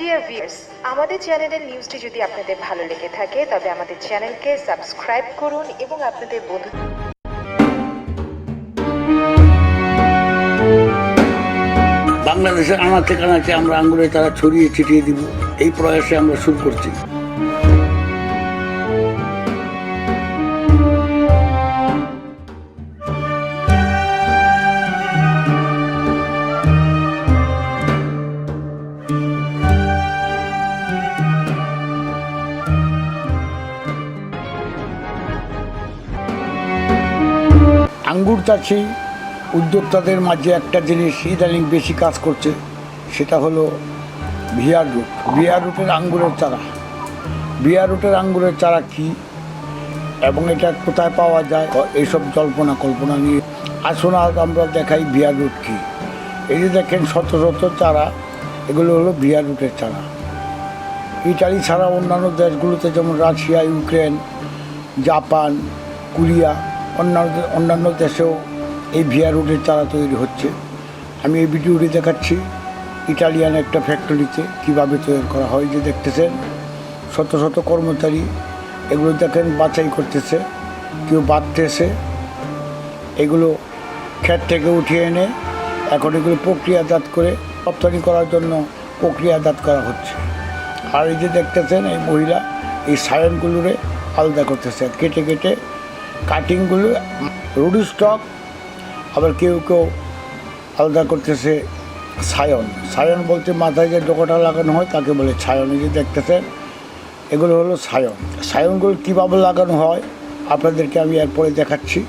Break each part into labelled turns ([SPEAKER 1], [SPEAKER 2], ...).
[SPEAKER 1] Dear viewers আমাদের চ্যানেলের নিউজটি যদি আপনাদের ভালো লেগে থাকে, তবে আমাদের চ্যানেলকে সাবস্ক্রাইব করুন এবং আপনাদের বন্ধু
[SPEAKER 2] বাংলাদেশে আনাচে কানাচে আমরা আঙ্গুলে তারা ছড়িয়ে ছিটিয়ে দিব। এই প্রয়াসে আমরা শুরু করছি। আঙ্গুর চাষি উদ্যোক্তাদের মাঝে একটা জিনিস ইদানিং বেশি কাজ করছে, সেটা হলো ভিয়ার রুট ভিয়ার রুটের আঙ্গুরের চারা। ভিয়ার রুটের আঙ্গুরের চারা কি এবং এটা কোথায় পাওয়া যায়, এইসব জল্পনা কল্পনা নিয়ে আসুন, আজ আমরা দেখাই ভিয়ার রুট কি। এই যে দেখেন শত শত চারা, এগুলো হলো ভিয়ার রুটের চারা। ইটালি ছাড়া অন্যান্য দেশগুলোতে যেমন রাশিয়া, ইউক্রেন, জাপান, কোরিয়া অন্যান্য অন্যান্য দেশেও এই ভিয়া রুটের চারা তৈরি হচ্ছে। আমি এই ভিডিওটি দেখাচ্ছি ইটালিয়ান একটা ফ্যাক্টরিতে কীভাবে তৈরি করা হয়, যে দেখতেছেন, শত শত কর্মচারী এগুলো দেখেন বাছাই করতেছে, কেউ বাঁধতেছে, এগুলো ক্ষেত থেকে উঠিয়ে এনে এখন এগুলো প্রক্রিয়াজাত করে রপ্তানি করার জন্য প্রক্রিয়াজাত করা হচ্ছে। আর এই যে দেখতেছেন, এই মহিলা এই সায়নগুলোরে আলাদা করতেছে, কেটে কেটে কাটিংগুলো, রুডি স্টক, আবার কেউ কেউ আলাদা করতেছে সায়ন। সায়ন বলতে মাথায় যে ডোকাটা লাগানো হয়, তাকে বলে ছায়ন। এই যে দেখতেছেন, এগুলো হলো সায়ন। সায়নগুলো কীভাবে লাগানো হয়, আপনাদেরকে আমি এরপরে দেখাচ্ছি।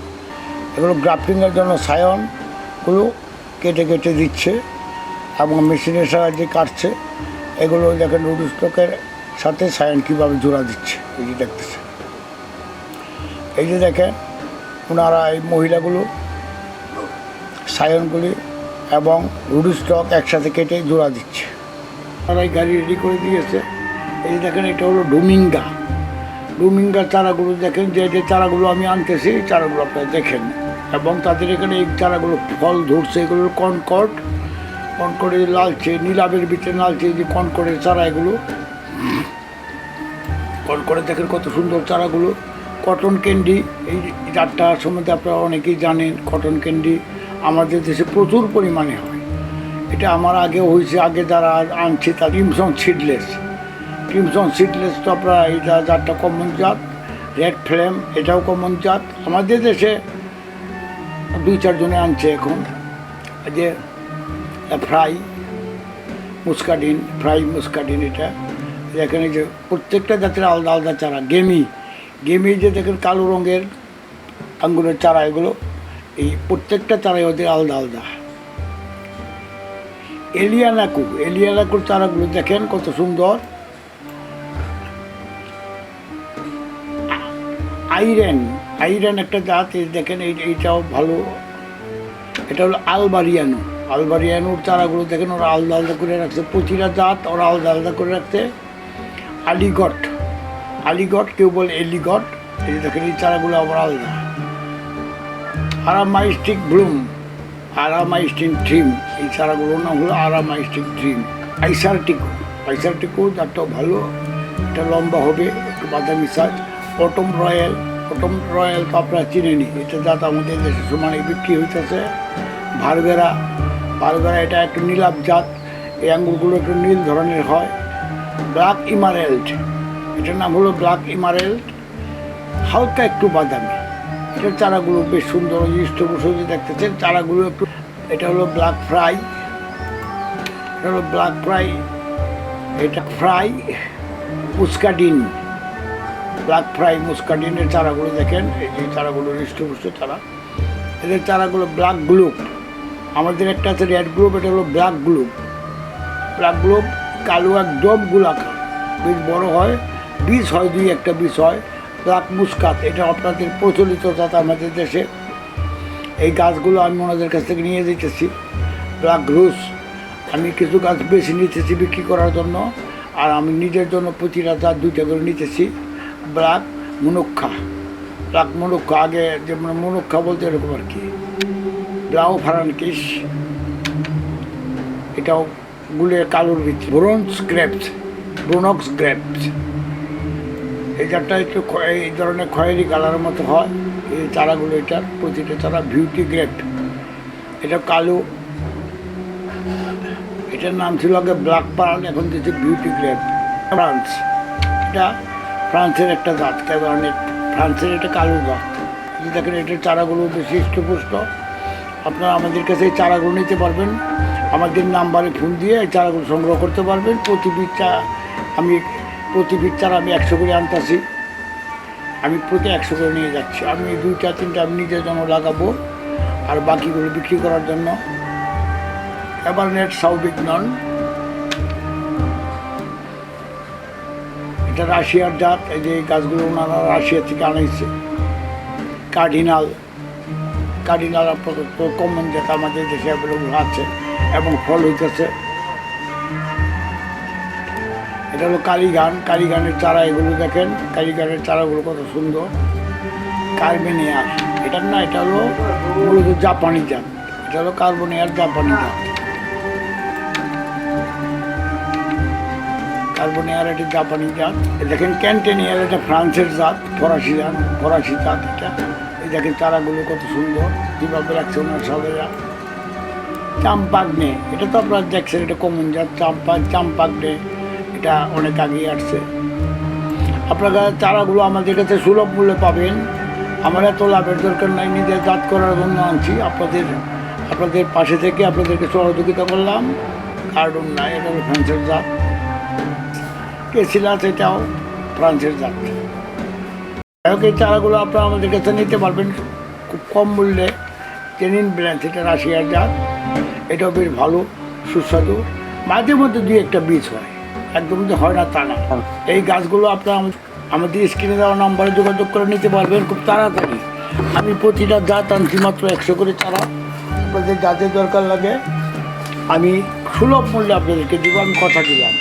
[SPEAKER 2] এগুলো গ্রাফটিংয়ের জন্য সায়নগুলো কেটে কেটে দিচ্ছে এবং মেশিনের সাহায্যে কাটছে। এগুলো দেখেন রুড স্টকের সাথে সায়ন কীভাবে জোড়া দিচ্ছে, এই যে দেখতেছে এই যে দেখেন, ওনারা এই মহিলাগুলো, সায়নগুলি এবং রুডি স্টক একসাথে কেটে জোড়া দিচ্ছে। তারা এই গাড়ি রেডি করে দিয়েছে। এই দেখেন, এটা হলো ডুমিঙ্গা। ডুমিঙ্গার চারাগুলো দেখেন, যে যে চারাগুলো আমি আনতেছি, এই চারাগুলো আপনারা দেখেন। এবং তাদের এখানে এই চারাগুলো ফল ধরছে, এগুলো কনকট কনকটে লালচে, নীলাবের ভিতরে এই যে কনকটের চারা এগুলো। কনকটে দেখেন কত সুন্দর চারাগুলো। কটন ক্যান্ডি এই চারটা সম্বন্ধে আপনারা অনেকেই জানেন কটন ক্যান্ডি আমাদের দেশে প্রচুর পরিমাণে হয়। এটা আমার আগে হয়েছে, আগে যারা আনছে তার ক্রিমসন সিডলেস ক্রিমসন সিডলেস তো আপনারা এই যা- জাতটা কমন জাত রেড ফ্লেম এটাও কমন জাত। আমাদের দেশে দুই চারজনে আনছে এখন। যে ফ্রাই মুস্কাডিন ফ্রাই মুস্কাডিন এটা। এখানে যে প্রত্যেকটা জাতের আলাদা আলাদা চারা গেমি গেমি যে দেখেন কালো রঙের আঙ্গুরের চারা এগুলো, এই প্রত্যেকটা চারাই ওদের আলাদা আলাদা। এলিয়ানাকু এলিয়ানাকুর চারাগুলো দেখেন কত সুন্দর। আইরেন আইরেন একটা জাত, এই দেখেন এই, এইটাও ভালো। এটা হলো আলবারিয়ানো, আলবারিয়ানোর চারাগুলো দেখেন ওরা আলাদা আলাদা করে রাখছে। প্রতিটা জাত, ওরা আলাদা আলাদা করে রাখছে। আলিগট আলিগট কেউ বলে এলিগট এই দেখেন এই চারাগুলো আবার আলাদা আরামাইস্টিক ব্লুম আরামাইস্টিক থ্রিম এই চারাগুলোর নাম হলো আরামাইস্টিক ড্রিম আইসারটিকো আইসারটিকো যারটাও ভালো, এটা লম্বা হবে, একটু বাদামি সাজ অটম রয়্যাল অটম রয়্যাল তো আপনারা চিনেনি এটা যাতে আমাদের দেশে সমানে বিক্রি হইতেছে। ভারবেরা ভারবেরা এটা একটু নীলাভ জাত, এই আঙ্গুরগুলো একটু নীল ধরনের হয়। ব্ল্যাক ইমারেল্ড এটার নাম হলো ব্ল্যাক ইমারেল্ড হালকা একটু বাদামি। এটার চারাগুলো বেশ সুন্দর ইষ্টবসতি দেখতেছেন, চারাগুলো একটু এটা হলো ব্ল্যাক ফ্রাই। এটা হলো ব্ল্যাক ফ্রাই। এটা ফ্রাই মুস্কাডিন। ব্ল্যাক ফ্রাই মুস্কাডিনের চারাগুলো দেখেন, এই যে চারাগুলো হৃষ্টপুষ্ট চারা। এদের চারাগুলো ব্ল্যাক গ্লুপ আমাদের একটা আছে রেড গ্লুপ এটা হলো ব্ল্যাক গ্লুপ ব্ল্যাক গ্লুপ কালো একদম গোলাকার। বেশ বড় হয়। বীজ হয়, দুই একটা বীজ হয়। ব্ল্যাক মুস্কাত, এটা আপনাদের প্রচলিত জাত আমাদের দেশে। এই গাছগুলো আমি ওনাদের কাছ থেকে নিয়ে যেতেছি। ব্ল্যাক রুস আমি কিছু গাছ বেশি নিতেছি বিক্রি করার জন্য। আর আমি নিজের জন্য প্রতিটা জাত দুইটা করে নিতেছি। ব্ল্যাক মুনুক্ষা ব্ল্যাক মুনুক্ষা, আগে যেমন মুনুক্ষা বলতে এরকম আর কি। ব্লাউ ফারানকিস এটাও গুলে কালোর ভিত্তি ব্রোঞ্জ গ্রেপস, ব্রোনক্স গ্রেপস। এই চারটা একটু এই ধরনের খয়েরি কালারের মতো হয়। এই চারাগুলো এটার প্রতিটা চারা বিউটি গ্রেপ এটা কালো। এটার নাম ছিল আগে ব্ল্যাক পার্ল এখন দিচ্ছে বিউটি গ্রেপ ফ্রান্স এটা ফ্রান্সের একটা জাত অনেক ফ্রান্সের এটা কালো জাত। দেখেন, এটার চারাগুলো বেশি হৃষ্টপুষ্ট আপনারা আমাদের কাছে এই চারাগুলো নিতে পারবেন। আমাদের নাম্বারে ফোন দিয়ে এই চারাগুলো সংগ্রহ করতে পারবেন। প্রতি বীজ চা আমি প্রতি বীজ চারা আমি একশো করে আনতেছি। আমি প্রতি একশো করে নিয়ে যাচ্ছি। আমি দুইটা, তিনটা আমি নিজের জন্য লাগাবো আর বাকিগুলো বিক্রি করার জন্য। এবার নেট সাউবিক নন এটা রাশিয়ার জাত, এই যে গাছগুলো ওনারা রাশিয়া থেকে আনাইছে। কার্ডিনাল কার্ডিনাল আপাতত কমন জাত আমাদের দেশে আছে এবং ফল হইতেছে। এটা হলো কালীগান কালীগানের চারা এগুলো দেখেন। কালীগানের চারাগুলো কত সুন্দর। কার্বেনিয়ার। এটা না, এটা হলো মূলত জাপানি জাত। এটা হলো কার্বনিয়ার জাপানি জাত। কার্বনিয়ার এটি জাপানি জাত। দেখেন ক্যান্টেনিয়ার, এটা ফ্রান্সের জাত, ফরাসি জাত ফরাসি জাত এটা। এই দেখেন চারাগুলো কত সুন্দর। কীভাবে রাখছে ওনার সবাইরা চাম্পাগ্নে, এটা তো আপনার দেখছেন, এটা কমন জাত। চাম্পা চাম্পাগ্নে এটা অনেক আগেই আসছে। আপনারা চারাগুলো আমাদের কাছে সুলভ মূল্যে পাবেন, আমার এত লাভের দরকার নাই নিজের জাত করার জন্য আনছি। আপনাদের আপনাদের পাশে থেকে আপনাদেরকে সহযোগিতা করলাম। কার্টুন নাই, এটা হলো ফ্রান্সের জাত। কেসিলাস এটাও ফ্রান্সের জাত। যাই হোক, এই চারাগুলো আপনারা আমাদের কাছে নিতে পারবেন খুব কম মূল্যে। টেনিন ব্র্যান্ড এটা রাশিয়ার জাত। এটাও বেশ ভালো, সুস্বাদু। মাঝে মধ্যে দুই একটা বীজ হয়। একদম যে হয় না তা না। এই গাছগুলো আপনার আমাদের স্ক্রিনে দেওয়া নাম্বারে যোগাযোগ করে নিতে পারবেন খুব তাড়াতাড়ি। আমি প্রতিটা জাত আনছি মাত্র একশো করে চারা। আপনাদের যাদের দরকার লাগে, আমি সুলভ মূল্যে আপনাদেরকে দিব, আমি কথা দিলাম।